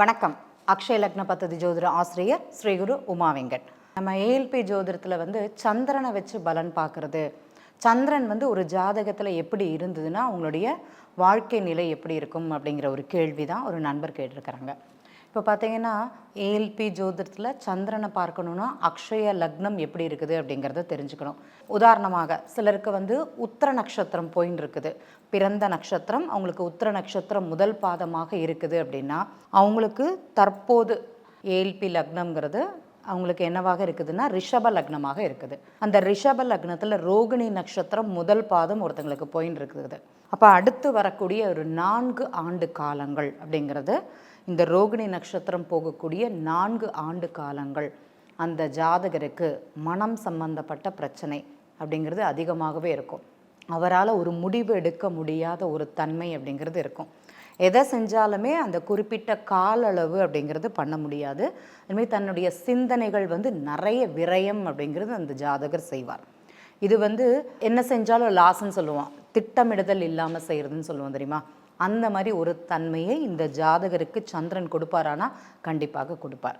வணக்கம். அக்ஷய லக்ன பத்ததி ஜோதிட ஆசிரியர் ஸ்ரீகுரு உமா வெங்கட். நம்ம ஏஎல்பி ஜோதிடத்தில் வந்து சந்திரனை வச்சு பலன் பார்க்குறது. சந்திரன் வந்து ஒரு ஜாதகத்தில் எப்படி இருந்ததுன்னா அவங்களுடைய வாழ்க்கை நிலை எப்படி இருக்கும் அப்படிங்கிற ஒரு கேள்வி தான் ஒரு நண்பர் கேட்டிருக்கிறாங்க. இப்போ பார்த்தீங்கன்னா ஏஎல்பி ஜோதிடத்தில் சந்திரனை பார்க்கணுன்னா அக்ஷய லக்னம் எப்படி இருக்குது அப்படிங்கிறத தெரிஞ்சுக்கணும். உதாரணமாக சிலருக்கு வந்து உத்திர நட்சத்திரம் போயின்னு இருக்குது. பிறந்த நட்சத்திரம் அவங்களுக்கு உத்திர நட்சத்திரம் முதல் பாதமாக இருக்குது அப்படின்னா அவங்களுக்கு தற்போது ஏஎல்பி லக்னம்ங்கிறது அவங்களுக்கு என்னவாக இருக்குதுன்னா ரிஷப லக்னமாக இருக்குது. அந்த ரிஷப லக்னத்தில் ரோகிணி நட்சத்திரம் முதல் பாதம் ஒருத்தங்களுக்கு போயின்னு இருக்குது. அப்போ அடுத்து வரக்கூடிய ஒரு நான்கு ஆண்டு காலங்கள் அப்படிங்கிறது இந்த ரோகிணி நட்சத்திரம் போகக்கூடிய நான்கு ஆண்டு காலங்கள். அந்த ஜாதகருக்கு மனம் சம்பந்தப்பட்ட பிரச்சனை அப்படிங்கிறது அதிகமாகவே இருக்கும். அவரால் ஒரு முடிவு எடுக்க முடியாத ஒரு தன்மை அப்படிங்கிறது இருக்கும். எதை செஞ்சாலுமே அந்த குறிப்பிட்ட கால அளவு அப்படிங்கிறது பண்ண முடியாது. அதுமாதிரி தன்னுடைய சிந்தனைகள் வந்து நிறைய விரயம் அப்படிங்கிறது அந்த ஜாதகர் செய்வார். இது வந்து என்ன செஞ்சாலும் லாஸ்ன்னு சொல்லுவோம். திட்டமிடுதல் இல்லாமல் செய்கிறதுன்னு சொல்லுவோம் தெரியுமா? அந்த மாதிரி ஒரு தன்மையை இந்த ஜாதகருக்கு சந்திரன் கொடுப்பாரானா? கண்டிப்பாக கொடுப்பார்.